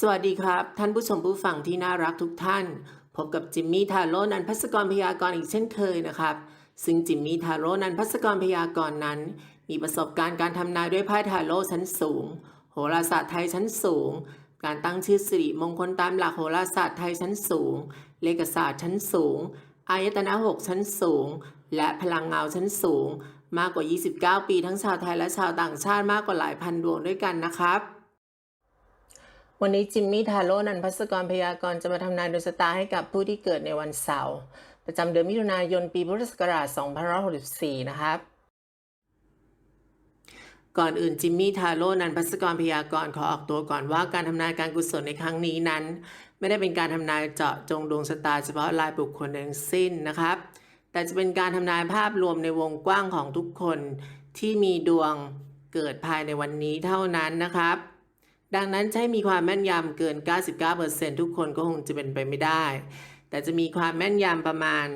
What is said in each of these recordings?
สวัสดีครับ ท่านผู้ชมผู้ฟังที่น่ารักทุกท่าน พบกับจิมมี่ทาโร่นันพัสกรพยากรณ์อีกเช่นเคยนะครับ ซึ่งจิมมี่ทาโร่นันพัสกรพยากรณ์นั้น มีประสบการณ์การทำนายด้วยไพ่ทาโร่ชั้นสูง โหราศาสตร์ไทยชั้นสูง การตั้งชื่อสิริมงคลตามหลักโหราศาสตร์ไทยชั้นสูง เลขศาสตร์ชั้นสูง อายตนะหกชั้นสูง และพลังเงาชั้นสูง มากกว่า 29 ปีทั้งชาวไทยและชาวต่างชาติมากกว่าหลายพันดวงด้วยกันนะครับ วันนี้จิมมี่ทาโร่นันพัสกรพยากรณ์จะมาทำนายดวงชะตาให้กับผู้ที่เกิดในวันเสาร์ประจำเดือนมิถุนายนปีพุทธศักราช2564 นะครับ ก่อนอื่นจิมมี่ทาโร่นันพัสกรพยากรณ์ขอออกตัวก่อนว่าการทำนายการกุศลในครั้งนี้นั้น ไม่ได้เป็นการทำนายเจาะจงดวงชะตาเฉพาะรายบุคคลทั้งสิ้นนะครับ แต่จะเป็นการทำนายภาพรวมในวงกว้างของทุกคนที่มีดวงเกิดภายในวันนี้เท่านั้นนะครับ ดังนั้นใช้มีความแม่นยำเกิน 99%ทุกคนก็คงจะเป็นไปไม่ได้ แต่จะมีความแม่นยำประมาณ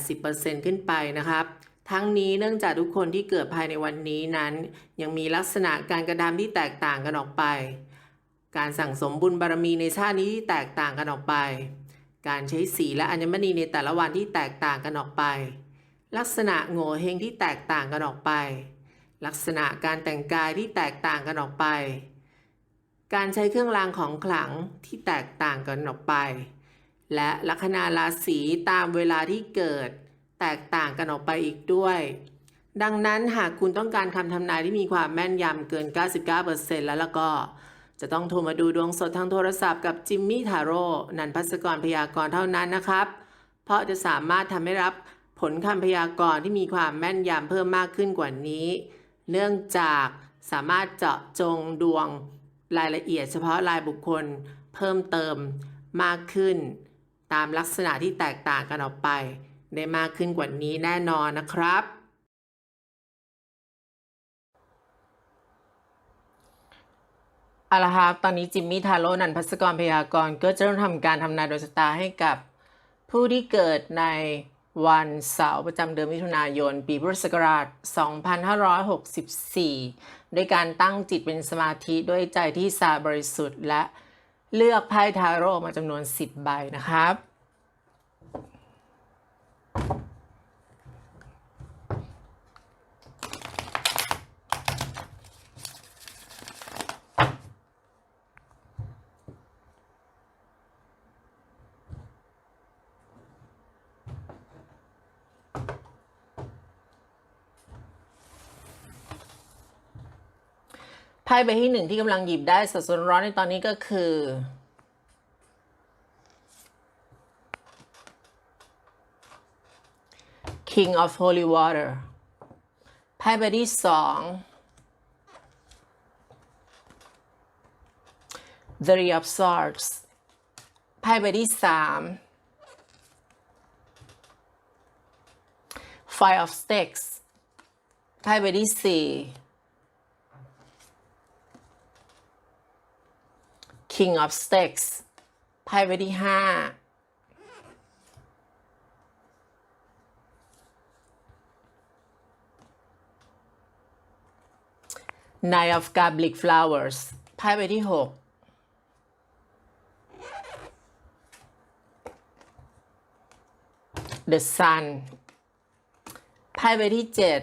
80%ขึ้นไปนะครับ ทั้งนี้เนื่องจากทุกคนที่เกิดภายในวันนี้นั้น ยังมีลักษณะการกระทำที่แตกต่างกันออกไป การสั่งสมบุญบารมีในชาตินี้ที่แตกต่างกันออกไป การใช้สีและอัญมณีในแต่ละวันที่แตกต่างกันออกไป ลักษณะโง่เฮงที่แตกต่างกันออกไป ลักษณะการแต่งกายที่แตกต่างกันออกไป การใช้เครื่องรางของขลังที่แตกต่างกันออกไป และลัคนาราศีตามเวลาที่เกิดแตกต่างกันออกไปอีกด้วย ดังนั้นหากคุณต้องการคำทำนายที่มีความแม่นยำเกิน 99%แล้วแล้วก็ จะต้องโทรมาดูดวงสดทางโทรศัพท์กับจิมมี่ทาโร่นันพัสกรพยากรณ์เท่านั้นนะครับ เพราะจะสามารถทำให้รับผลคำพยากรณ์ที่มีความแม่นยำเพิ่มมากขึ้นกว่านี้ เนื่องจากสามารถเจาะจงดวง รายละเอียดเฉพาะรายบุคคลเพิ่มเติมมากขึ้น ตามลักษณะที่แตกต่างกันออกไป ได้มากขึ้นกว่านี้แน่นอนนะครับ เอาละครับ ตอนนี้จิมมี่ทาโร่นันพัสกรพยากรณ์ก็จะเริ่มทำการทำนายดวงชะตาให้กับผู้ที่เกิดในวันเสาร์ประจำเดือนมิถุนายน ปีพุทธศักราช 2564 ด้วยการตั้งจิตเป็นสมาธิด้วยใจที่สะาบริสุทธิ์และเลือกไพ่ทาโร่มาจำนวน 10 ใบนะครับ พ่ใบที่หนึ่งที่กำลังหยิบได้สดๆร้อนในตอนนี้ก็คือ King of Holy Water ไพ่ใบที่สอง Three of Swords ไพ่ใบที่สาม Five of Sticks ไพ่ใบที่สี่ King of Sticks ไพ่ใบที่ห้า Nine of Goblet Flowers ไพ่ใบที่หก The Sun ไพ่ใบที่เจ็ด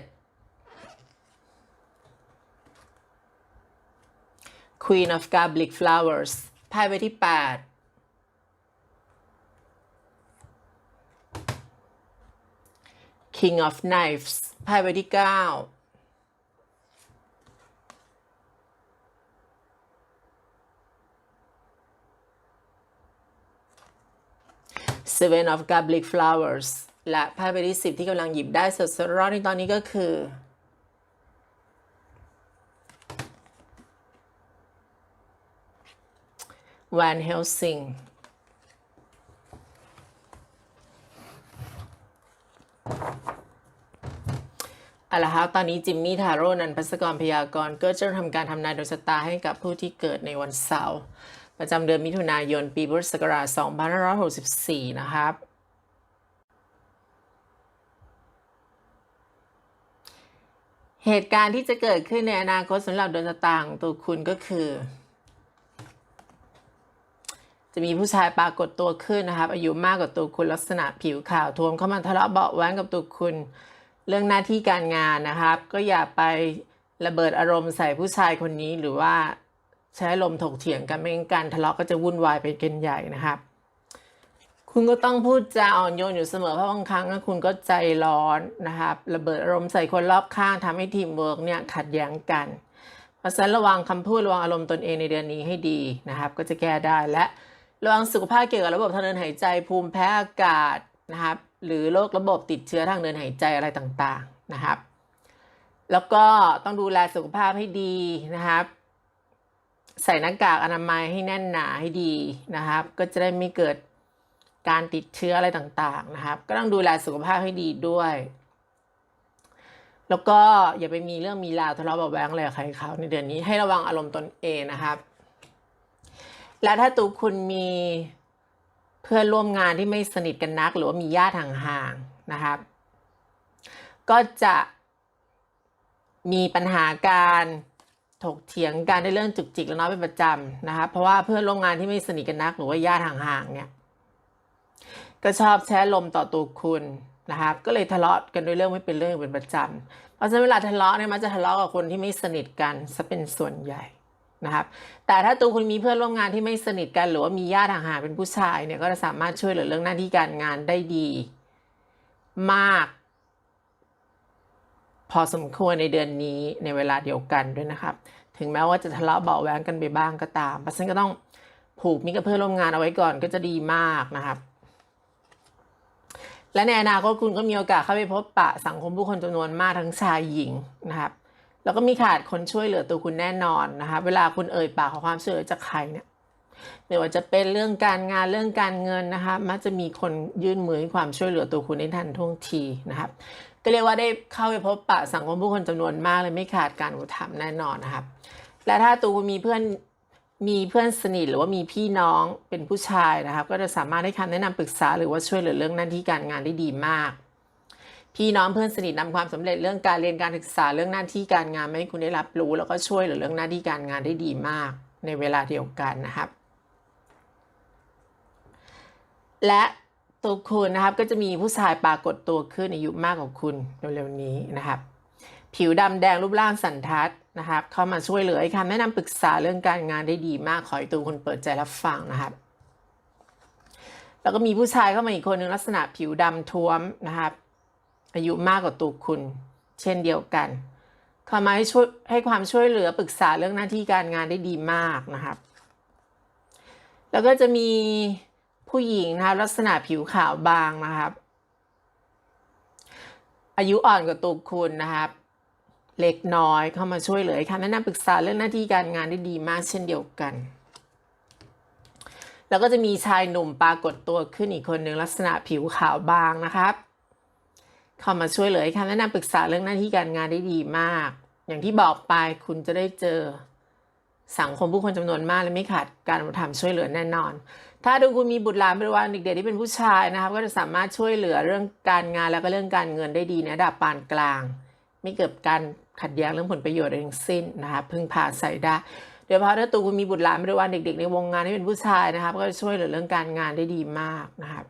Queen of Goblet Flowers ไพ่ใบที่แปด King of Knives ไพ่ใบที่เก้า Seven of Goblet Flowers และไพ่ใบที่สิบที่กำลังหยิบได้สดๆร้อนๆในตอนนี้ก็คือ Van Helsing เอาละครับตอนนี้จิมมี่ทาโร่นันพัสกรพยากรณ์ก็จะทำการทำนายดวงชะตาให้กับผู้ที่เกิดในวันเสาร์ประจำเดือนมิถุนายน ปีพุทธศักราช 2564 นะครับ เหตุการณ์ที่จะเกิดขึ้นในอนาคตสำหรับดวงชะตาของตัวคุณก็คือ จะมีผู้ชายปรากฏตัวขึ้นนะครับ อายุมากกว่าตัวคุณลักษณะผิวขาวทวมเข้ามาทะเลาะเบาะแว้งกับตัวคุณ เรื่องหน้าที่การงานนะครับ ก็อย่าไประเบิดอารมณ์ใส่ผู้ชายคนนี้หรือว่าใช้อารมณ์ถกเถียงกันไม่งั้นการทะเลาะก็จะวุ่นวายไปกันใหญ่นะครับ คุณก็ต้องพูดจาอ่อนโยนอยู่เสมอเพราะบางครั้งคุณก็ใจร้อนนะครับ ระเบิดอารมณ์ใส่คนรอบข้างทำให้ทีมเวิร์กเนี่ยขัดแย้งกันเพราะฉะนั้นระวังคำพูดระวังอารมณ์ตนเองในเดือนนี้ให้ดีนะครับ ก็จะแก้ได้และ ระวังสุขภาพเกี่ยวกับระบบทางเดินหายใจ ภูมิแพ้อากาศนะครับ หรือโรคระบบติดเชื้อทางเดินหายใจอะไรต่างๆนะครับ แล้วก็ต้องดูแลสุขภาพให้ดีนะครับ ใส่หน้ากากอนามัยให้แน่นหนาให้ดีนะครับ ก็จะได้ไม่เกิดการติดเชื้ออะไรต่างๆนะครับ ก็ต้องดูแลสุขภาพให้ดีด้วย แล้วก็อย่าไปมีเรื่องมีราวทะเลาะเบาะแว้งอะไรกับใครเขาในเดือนนี้ให้ระวังอารมณ์ตนเองนะครับ และถ้าตัวคุณมีเพื่อนร่วมงานที่ไม่สนิทกันนัก หรือว่ามีญาติห่างๆนะครับ ก็จะมีปัญหาการถกเถียงกันในเรื่องจุกจิกและน้อยเป็นประจำนะครับเพราะว่าเพื่อนร่วมงานที่ไม่สนิทกันนัก หรือว่าญาติห่างๆเนี่ยก็ชอบแช้ลมต่อตัวคุณนะครับก็เลยทะเลาะกันด้วยเรื่องไม่เป็นเรื่องเป็นประจำเพราะฉะนั้นเวลาทะเลาะเนี่ยมันจะทะเลาะกับคนที่ไม่สนิทกันซะเป็นส่วนใหญ่ นะครับ แต่ถ้าตัวคุณมีเพื่อนร่วมงานที่ไม่สนิทกัน หรือว่ามีญาติห่างๆเป็นผู้ชายเนี่ยก็จะสามารถช่วยเหลือเรื่องหน้าที่การงานได้ดีมาก พอสมควรในเดือนนี้ในเวลาเดียวกันด้วยนะครับ ถึงแม้ว่าจะทะเลาะเบาแวงกันไปบ้างก็ตามเพราะฉะนั้นก็ต้องผูกมิตรกับเพื่อนร่วมงานเอาไว้ก่อนก็จะดีมากนะครับและในอนาคตคุณก็มีโอกาสเข้าไปพบปะสังคมผู้คนจำนวนมากทั้งชายหญิงนะครับ แล้วก็มีขาดคนช่วยเหลือตัวคุณแน่นอนนะครับเวลาคุณเอ่ยปากขอความช่วยเหลือจากใครเนี่ยไม่ว่าจะเป็นเรื่องการงานเรื่องการเงินนะคะมักจะมีคนยื่นมือให้ความช่วยเหลือตัวคุณได้ทันท่วงทีนะครับก็เรียกว่าได้เข้าไปพบปะสังคมผู้คนจำนวนมากเลยไม่ขาดการอุปถัมภ์แน่นอนนะครับและถ้าตัวคุณมีเพื่อนมีเพื่อนสนิทหรือว่ามีพี่น้องเป็นผู้ชายนะครับ ก็จะสามารถให้คำแนะนำปรึกษาหรือว่าช่วยเหลือเรื่องหน้าที่การงานได้ดีมาก พี่น้องเพื่อนสนิทนำความสำเร็จเรื่องการเรียนการศึกษาเรื่องหน้าที่การงานมาให้คุณได้รับรู้ แล้วก็ช่วยเหลือเรื่องหน้าที่การงานได้ดีมาก ในเวลาเดียวกันนะครับ และตัวคุณนะครับก็จะมีผู้ชายปรากฏตัวขึ้นอายุมากกว่าคุณเร็วๆนี้นะครับ ผิวดำแดงรูปร่างสันทัดนะครับ เข้ามาช่วยเหลือคำแนะนำปรึกษาเรื่องการงานได้ดีมากขอให้ตัวคุณเปิดใจรับฟังนะครับ แล้วก็มีผู้ชายเข้ามาอีกคนหนึ่งลักษณะผิวดำท้วมนะครับ อายุมากกว่าตัวคุณ เช่นเดียวกันเข้ามาให้ช่วยให้ความช่วยเหลือปรึกษาเรื่องหน้าที่การงานได้ดีมากนะครับ แล้วก็จะมีผู้หญิงนะครับลักษณะผิวขาวบางนะครับ อายุอ่อนกว่าตัวคุณนะครับ เล็กน้อยเข้ามาช่วยเหลือให้คำแนะนำปรึกษาเรื่องหน้าที่การงานได้ดีมากเช่นเดียวกัน แล้วก็จะมีชายหนุ่มปรากฏตัวขึ้นอีกคนหนึ่งลักษณะผิวขาวบางนะครับ เข้ามาช่วยเหลือคำแนะนำปรึกษาเรื่องหน้าที่การงานได้ดีมาก อย่างที่บอกไปคุณจะได้เจอสังคมผู้คนจำนวนมากและไม่ขาดการอุปถัมภ์ช่วยเหลือแน่นอน ถ้าดูคุณมีบุตรหลานบริวารเด็กๆที่เป็นผู้ชายนะครับ ก็จะสามารถช่วยเหลือเรื่องการงานแล้วก็เรื่องการเงินได้ดีในระดับปานกลาง ไม่เกิดการขัดแย้งเรื่องผลประโยชน์อะไรทั้งสิ้นนะครับพึ่งพาใส่ได้โดยเฉพาะถ้าตัวคุณมีบุตรหลานบริวารเด็ก ๆ ในวงงานที่เป็นผู้ชายนะครับ ก็จะช่วยเหลือเรื่องการงานได้ดีมากนะครับ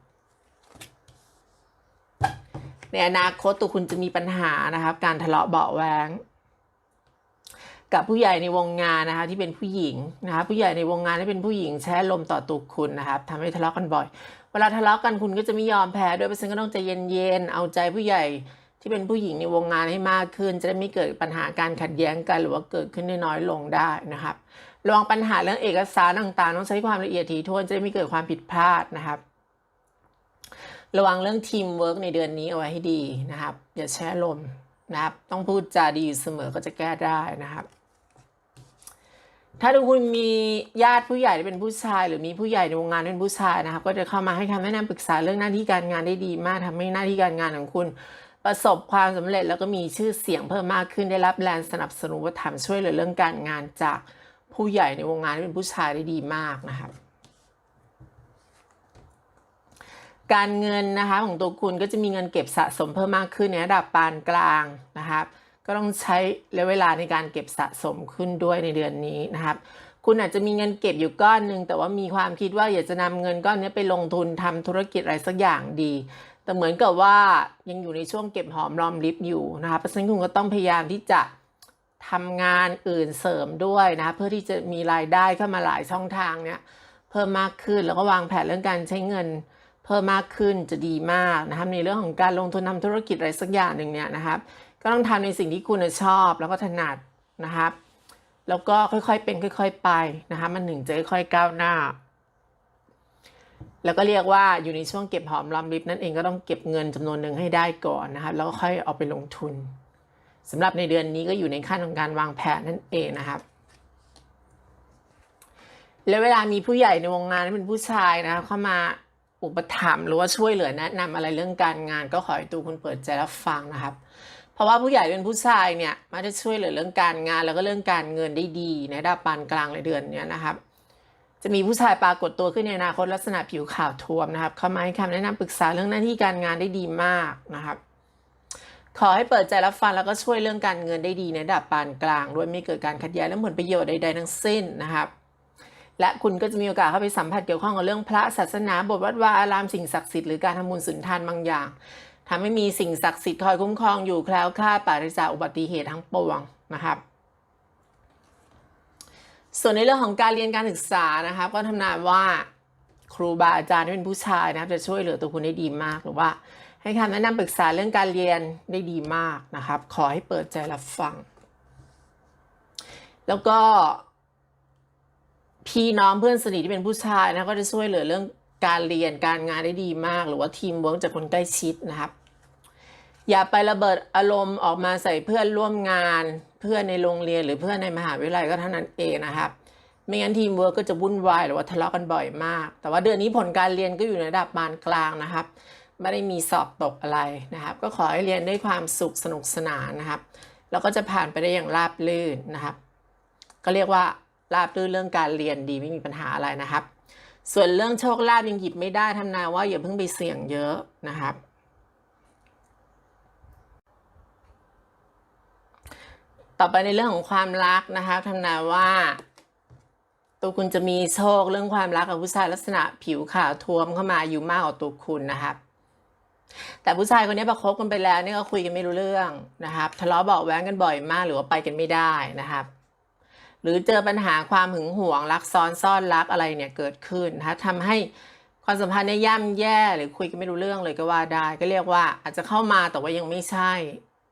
ในอนาคตตัวคุณจะมีปัญหานะครับ การทะเลาะเบาแวงกับผู้ใหญ่ในวงงานนะคะที่เป็นผู้หญิงนะคะผู้ใหญ่ในวงงานที่เป็นผู้หญิงแช้ลมต่อตัวคุณนะครับทำให้ทะเลาะกันบ่อย เวลาทะเลาะกันคุณก็จะไม่ยอมแพ้ด้วยเพราะฉะนั้นก็ต้องใจเย็นๆเอาใจผู้ใหญ่ที่เป็นผู้หญิงในวงงานให้มากขึ้น จะได้ไม่เกิดปัญหาการขัดแย้งกัน หรือว่าเกิดขึ้นน้อยลงได้นะครับระวังปัญหาเรื่องเอกสารต่างๆ ต้องใช้ความละเอียดถี่ถ้วนจะได้ไม่เกิดความผิดพลาดนะครับ ระวังเรื่องทีมเวิร์กในเดือนนี้เอาไว้ให้ดีนะครับ อย่าแช่ลมนะครับ ต้องพูดจาดีอยู่เสมอก็จะแก้ได้นะครับ ถ้าทุกคุณมีญาติผู้ใหญ่เป็นผู้ชาย หรือมีผู้ใหญ่ในวงงานเป็นผู้ชายนะครับ ก็จะเข้ามาให้คำแนะนำปรึกษาเรื่องหน้าที่การงานได้ดีมากทำให้หน้าที่การงานของคุณ ประสบความสำเร็จแล้วก็มีชื่อเสียงเพิ่มมากขึ้นได้รับแรงสนับสนุนว่าทำช่วยเหลือเรื่องการงานจากผู้ใหญ่ในวงงานเป็นผู้ชายได้ดีมากนะครับ การเงินนะคะของตัวคุณก็จะมีเงินเก็บสะสมเพิ่มมากขึ้นในระดับปานกลางนะครับ ก็ต้องใช้ระยะเวลาในการเก็บสะสมขึ้นด้วยในเดือนนี้นะครับ คุณอาจจะมีเงินเก็บอยู่ก้อนหนึ่งแต่ว่ามีความคิดว่าอยากจะนำเงินก้อนนี้ไปลงทุนทำธุรกิจอะไรสักอย่างดี แต่เหมือนกับว่ายังอยู่ในช่วงเก็บหอมรอมริบอยู่นะคะเพราะฉะนั้นคุณก็ต้องพยายามที่จะทำงานอื่นเสริมด้วยนะเพื่อที่จะมีรายได้เข้ามาหลายช่องทางเนี่ยเพิ่มมากขึ้นแล้วก็วางแผนเรื่องการใช้เงิน พิ่มมากขึ้นจะดีมากนะครับในเรื่องของการลงทุนทำธุรกิจอะไรสักอย่างหนึ่งเนี่ยนะครับ ก็ต้องทำในสิ่งที่คุณชอบแล้วก็ถนัดนะครับแล้วก็ค่อยๆเป็นค่อย ๆ ไปนะคะมันถึงจะค่อยๆก้าวหน้า แล้วก็เรียกว่าอยู่ในช่วงเก็บหอมรอมริบนั่นเองก็ต้องเก็บเงินจำนวนหนึ่งให้ได้ก่อนนะครับแล้วก็ค่อยเอาไปลงทุนสำหรับในเดือนนี้ก็อยู่ในขั้นของการวางแผนนั่นเองนะครับแล้วเวลามีผู้ใหญ่ในวงงานที่เป็นผู้ชายนะเข้ามา อุปถัมภ์หรือว่าช่วยเหลือแนะนำอะไรเรื่องการงาน ก็ขอให้ตูคุณเปิดใจรับฟังนะครับ เพราะว่าผู้ใหญ่เป็นผู้ชายเนี่ยมาจะช่วยเหลือเรื่องการงานแล้วก็เรื่องการเงินได้ดีในระดับปานกลางในเดือนเนี้ยนะครับ จะมีผู้ชายปรากฏตัวขึ้นในอนาคตลักษณะผิวขาวท้วมนะครับเข้ามาให้คำแนะนำปรึกษาเรื่องหน้าที่การงานได้ดีมากนะครับ ขอให้เปิดใจรับฟังแล้วก็ช่วยเรื่องการเงินได้ดีในระดับปานกลางด้วยไม่เกิดการขัดแย้งและผลประโยชน์ใดๆทั้งสิ้นนะครับ และคุณก็จะมีโอกาสเข้าไปสัมผัสเกี่ยวข้องกับเรื่องพระศาสนาบทวัดวาอารามสิ่งศักดิ์สิทธิ์หรือการทำบุญสุนทานบางอย่างทำให้มีสิ่งศักดิ์สิทธิ์คอยคุ้มครองอยู่แคล้วคลาดปราศจากอุบัติเหตุทั้งปวงนะครับส่วนในเรื่องของการเรียนการศึกษานะครับก็ทำนายว่าครูบาอาจารย์ที่เป็นผู้ชายนะครับจะช่วยเหลือตัวคุณได้ดีมากหรือว่า ให้คำแนะนำปรึกษาเรื่องการเรียนได้ดีมากนะครับ ขอให้เปิดใจรับฟัง แล้วก็ พี่น้องเพื่อนสนิทที่เป็นผู้ชายนะก็จะช่วยเหลือเรื่องการเรียนการงานได้ดีมาก หรือว่าทีมเวิร์กจากคนใกล้ชิดนะครับ อย่าไประเบิดอารมณ์ออกมาใส่เพื่อนร่วมงาน เพื่อนในโรงเรียนหรือเพื่อนในมหาวิทยาลัยก็เท่านั้นเองนะครับไม่งั้นทีมเวิร์กก็จะวุ่นวายหรือว่าทะเลาะกันบ่อยมาก แต่ว่าเดือนนี้ผลการเรียนก็อยู่ในระดับปานกลางนะครับ ไม่ได้มีสอบตกอะไรนะครับ ก็ขอให้เรียนด้วยความสุขสนุกสนานนะครับ แล้วก็จะผ่านไปได้อย่างราบรื่นนะครับ ก็เรียกว่า ราบรื่นเรื่องการเรียนดีไม่มีปัญหาอะไรนะครับ ส่วนเรื่องโชคลาภยังหยิบไม่ได้ทำนายว่าอย่าเพิ่งไปเสี่ยงเยอะนะครับต่อไปในเรื่องของความรักนะคะทำนายว่า ตัวคุณจะมีโชคเรื่องความรักกับผู้ชายลักษณะผิวขาวท้วมเข้ามาอยู่มากกว่าตัวคุณนะครับ แต่ผู้ชายคนนี้พอคบกันไปแล้วเนี่ยก็คุยกันไม่รู้เรื่องนะครับทะเลาะเบาะแว้งกันบ่อยมากหรือว่าไปกันไม่ได้นะครับ หรือเจอปัญหาความหึงหวงรักซ้อนซ่อนรักอะไรเนี่ยเกิดขึ้นนะคะทำให้ความสัมพันธ์เนี่ยย่ำแย่หรือคุยกันไม่รู้เรื่องเลยก็ว่าได้ ก็เรียกว่าอาจจะเข้ามาแต่ว่ายังไม่ใช่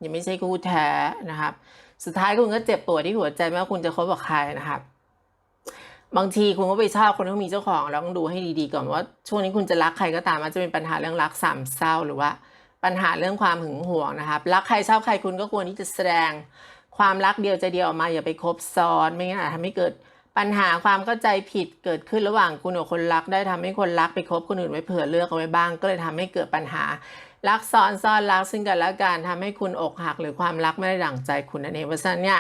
ยังไม่ใช่คู่แท้นะครับ สุดท้ายคุณก็เจ็บปวดที่หัวใจไม่ว่าคุณจะคบกับใครนะครับ บางทีคุณก็ไปชอบคนที่มีเจ้าของแล้วต้องดูให้ดีๆก่อนว่า ช่วงนี้คุณจะรักใครก็ตามมันจะเป็นปัญหาเรื่องรักสามเศร้าหรือว่าปัญหาเรื่องความหึงหวงนะครับ รักใครชอบใครคุณก็ควรที่จะแสดง ความรักเดียวใจเดียวออกมาอย่าไปคบซ้อนไม่งั้นอาจทำให้เกิดปัญหาความเข้าใจผิดเกิดขึ้นระหว่างคุณกับคนรัก ได้ทำให้คนรักไปคบคนอื่นไว้เผื่อเลือกเอาไว้บ้าง ก็เลยทำให้เกิดปัญหา รักซ้อนซ่อนรักซึ่งกันและกันทำให้คุณอกหัก หรือความรักไม่ได้ดั่งใจคุณนั่นเองเพราะฉะนั้นเนี่ย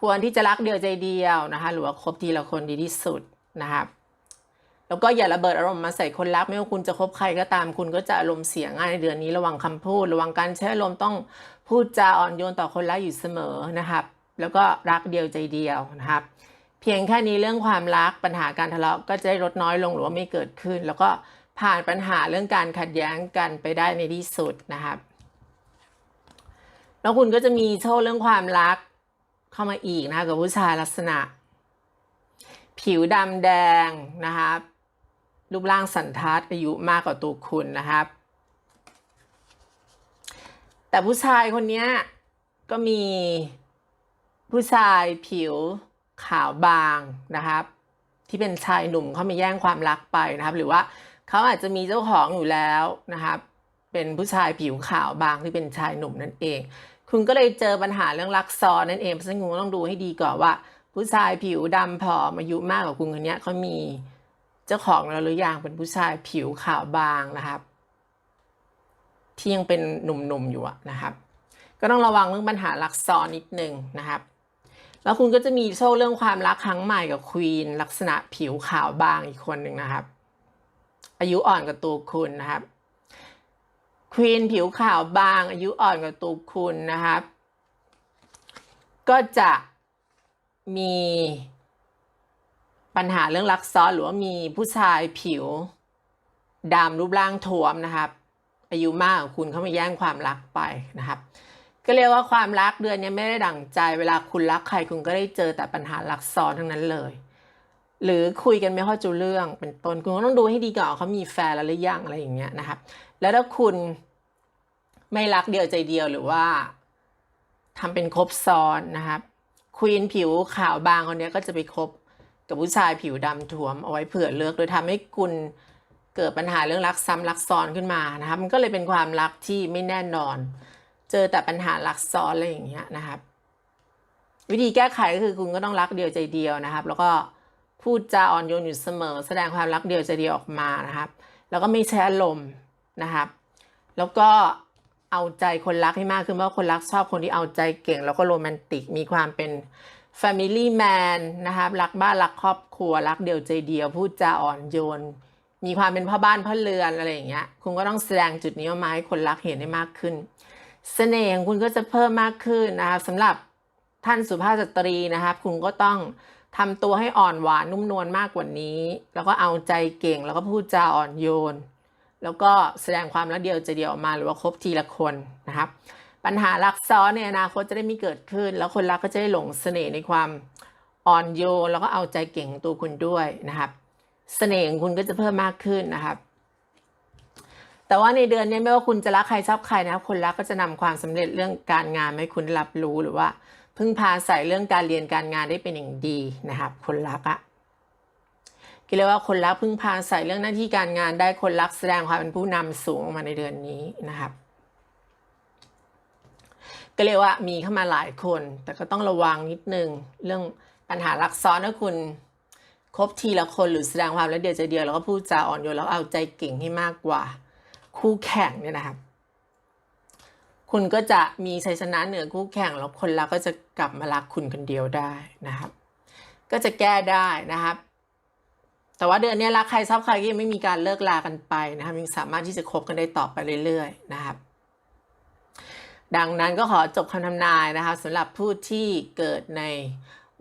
ควรที่จะรักเดียวใจเดียวนะคะหรือว่าคบทีละคนดีที่สุดนะครับแล้วก็อย่าระเบิดอารมณ์มาใส่คนรักไม่ว่าคุณจะคบใครก็ตาม คุณก็จะอารมณ์เสียง่ายในเดือนนี้ระวังคำพูด ระวังการใช้อารมณ์ต้อง พูดจาอ่อนโยนต่อคนรักอยู่เสมอนะครับ แล้วก็รักเดียวใจเดียวนะครับ เพียงแค่นี้เรื่องความรักปัญหาการทะเลาะก็จะได้ลดน้อยลงหรือว่าไม่เกิดขึ้น แล้วก็ผ่านปัญหาเรื่องการขัดแย้งกันไปได้ในที่สุดนะครับ แล้วคุณก็จะมีโชคเรื่องความรักเข้ามาอีกนะคะกับผู้ชายลักษณะ ผิวดำแดงนะครับรูปร่างสันทัดอายุมากกว่าตัวคุณนะครับ แต่ผู้ชายคนเนี้ยก็มีผู้ชายผิวขาวบางนะครับ ที่เป็นชายหนุ่มเขามาแย่งความรักไปนะครับ หรือว่าเขาอาจจะมีเจ้าของอยู่แล้วนะครับ เป็นผู้ชายผิวขาวบางที่เป็นชายหนุ่มนั่นเอง คุณก็เลยเจอปัญหาเรื่องรักซ้อนนั่นเองเพราะฉะนั้นคุณก็ต้องดูให้ดีก่อนว่า ผู้ชายผิวดำผอมอายุมากกว่าคุณคนนี้เขามีเจ้าของแล้วหรือยังเป็นผู้ชายผิวขาวบางนะครับ ที่ยังเป็นหนุ่มๆอยู่นะครับ ก็ต้องระวังเรื่องปัญหารักซ้อนนิดนึงนะครับ แล้วคุณก็จะมีโชคเรื่องความรักครั้งใหม่กับควีนลักษณะผิวขาวบางอีกคนหนึ่งนะครับ อายุอ่อนกว่าตัวคุณนะครับควีนผิวขาวบาง อายุอ่อนกว่าตัวคุณนะครับ ก็จะมีปัญหาเรื่องรักซ้อนหรือว่ามีผู้ชายผิวดำรูปร่างท้วมนะครับ อายุมากกว่าคุณเข้ามาแย่งความรักไปนะครับ ก็เรียกว่าความรักเดือนนี้ไม่ได้ดั่งใจ เวลาคุณรักใครคุณก็ได้เจอแต่ปัญหารักซ้อนทั้งนั้นเลย หรือคุยกันไม่ค่อยจูเรื่องเป็นต้นคุณก็ต้องดูให้ดีก่อนเขามีแฟนแล้วหรือยังอะไรอย่างเงี้ยนะครับ แล้วถ้าคุณไม่รักเดียวใจเดียวหรือว่าทำเป็นคบซ้อนนะครับควีนผิวขาวบางคนนี้ก็จะไปคบกับผู้ชายผิวดำถ่วมเอาไว้เผื่อเลือกโดยทำให้คุณ เกิดปัญหาเรื่องรักซ้ำรักซ้อนขึ้นมานะครับมันก็เลยเป็นความรักที่ไม่แน่นอน เจอแต่ปัญหารักซ้อนอะไรอย่างเงี้ยนะครับ วิธีแก้ไขก็คือคุณก็ต้องรักเดียวใจเดียวนะครับ แล้วก็พูดจาอ่อนโยนอยู่เสมอ แสดงความรักเดียวใจเดียวออกมานะครับ แล้วก็ไม่ใช้อารมณ์นะครับ แล้วก็เอาใจคนรักให้มากขึ้นเพราะคนรักชอบคนที่เอาใจเก่ง แล้วก็โรแมนติกมีความเป็น Family Man นะครับ รักบ้านรักครอบครัว รักเดียวใจเดียว พูดจาอ่อนโยน มีความเป็นพ่อบ้านพ่อเรือนอะไรอย่างเงี้ย คุณก็ต้องแสดงจุดนี้ออกมาให้คนรักเห็นได้มากขึ้นเสน่ห์ของคุณก็จะเพิ่มมากขึ้นนะครับสำหรับท่านสุภาพสตรีนะครับ คุณก็ต้องทำตัวให้อ่อนหวานนุ่มนวลมากกว่านี้ แล้วก็เอาใจเก่ง แล้วก็พูดจาอ่อนโยน แล้วก็แสดงความรักเดียวใจเดียวออกมาหรือว่าคบทีละคนนะครับ ปัญหารักซ้อนในอนาคตจะได้ไม่เกิดขึ้น แล้วคนรักก็จะได้หลงเสน่ห์ในความอ่อนโยน แล้วก็เอาใจเก่งตัวคุณด้วยนะครับ เสน่ห์ของคุณก็จะเพิ่มมากขึ้นนะครับแต่ว่าในเดือนนี้ไม่ว่าคุณจะรักใครชอบใครนะครับคนรักก็จะนำความสำเร็จเรื่องการงานให้คุณรับรู้หรือว่าพึ่งพาใส่เรื่องการเรียนการงานได้เป็นอย่างดีนะครับ คนรักอะก็เรียกว่าคนรักพึ่งพาใส่เรื่องหน้าที่การงานได้คนรักแสดงความเป็นผู้นำสูงออกมาในเดือนนี้นะครับ ก็เรียกว่ามีเข้ามาหลายคน แต่ก็ต้องระวังนิดนึงเรื่องปัญหารักซ้อนถ้าคุณ คบทีละคนหรือแสดงความรักเดียวใจเดียวแล้วก็พูดจาอ่อนโยนแล้วเอาใจเก่งให้มากกว่า คู่แข่งเนี่ยนะครับ คุณก็จะมีชัยชนะเหนือคู่แข่งแล้วคนรักก็จะกลับมารักคุณคนเดียวได้นะครับ ก็จะแก้ได้นะครับ แต่ว่าเดือนนี้รักใครชอบใครก็ยังไม่มีการเลิกลากันไปนะครับยังสามารถที่จะคบกันได้ต่อไปเรื่อย ๆ นะครับดังนั้นก็ขอจบคำทำนายนะคะสำหรับผู้ที่เกิดใน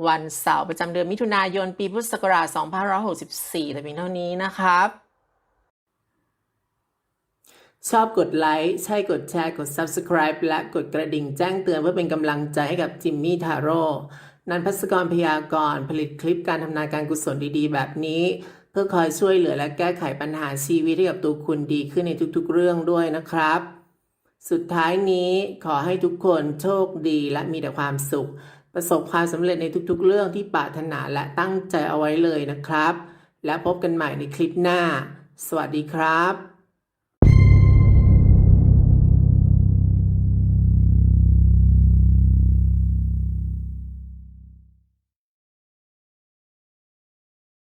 วันเสาร์ประจำเดือนมิถุนายน ปีพุทธศักราช2564 แต่เพียงเท่านี้นะครับ ชอบกดไลค์ใช่กดแชร์ กด Subscribe และกดกระดิ่งแจ้งเตือนเพื่อเป็นกำลังใจให้กับจิมมี่ทาโร่นันพัสกรพยากรณ์ผลิตคลิปการทำนายการกุศลดีๆ แบบนี้ เพื่อคอยช่วยเหลือและแก้ไขปัญหาชีวิตให้กับตัวคุณดีขึ้นในทุกๆ เรื่องด้วยนะครับ สุดท้ายนี้ขอให้ทุกคนโชคดีและมีแต่ความสุข ประสบความสำเร็จในทุกๆ เรื่องที่ปรารถนาและตั้งใจเอาไว้เลยนะครับ และพบกันใหม่ในคลิปหน้า สวัสดีครับ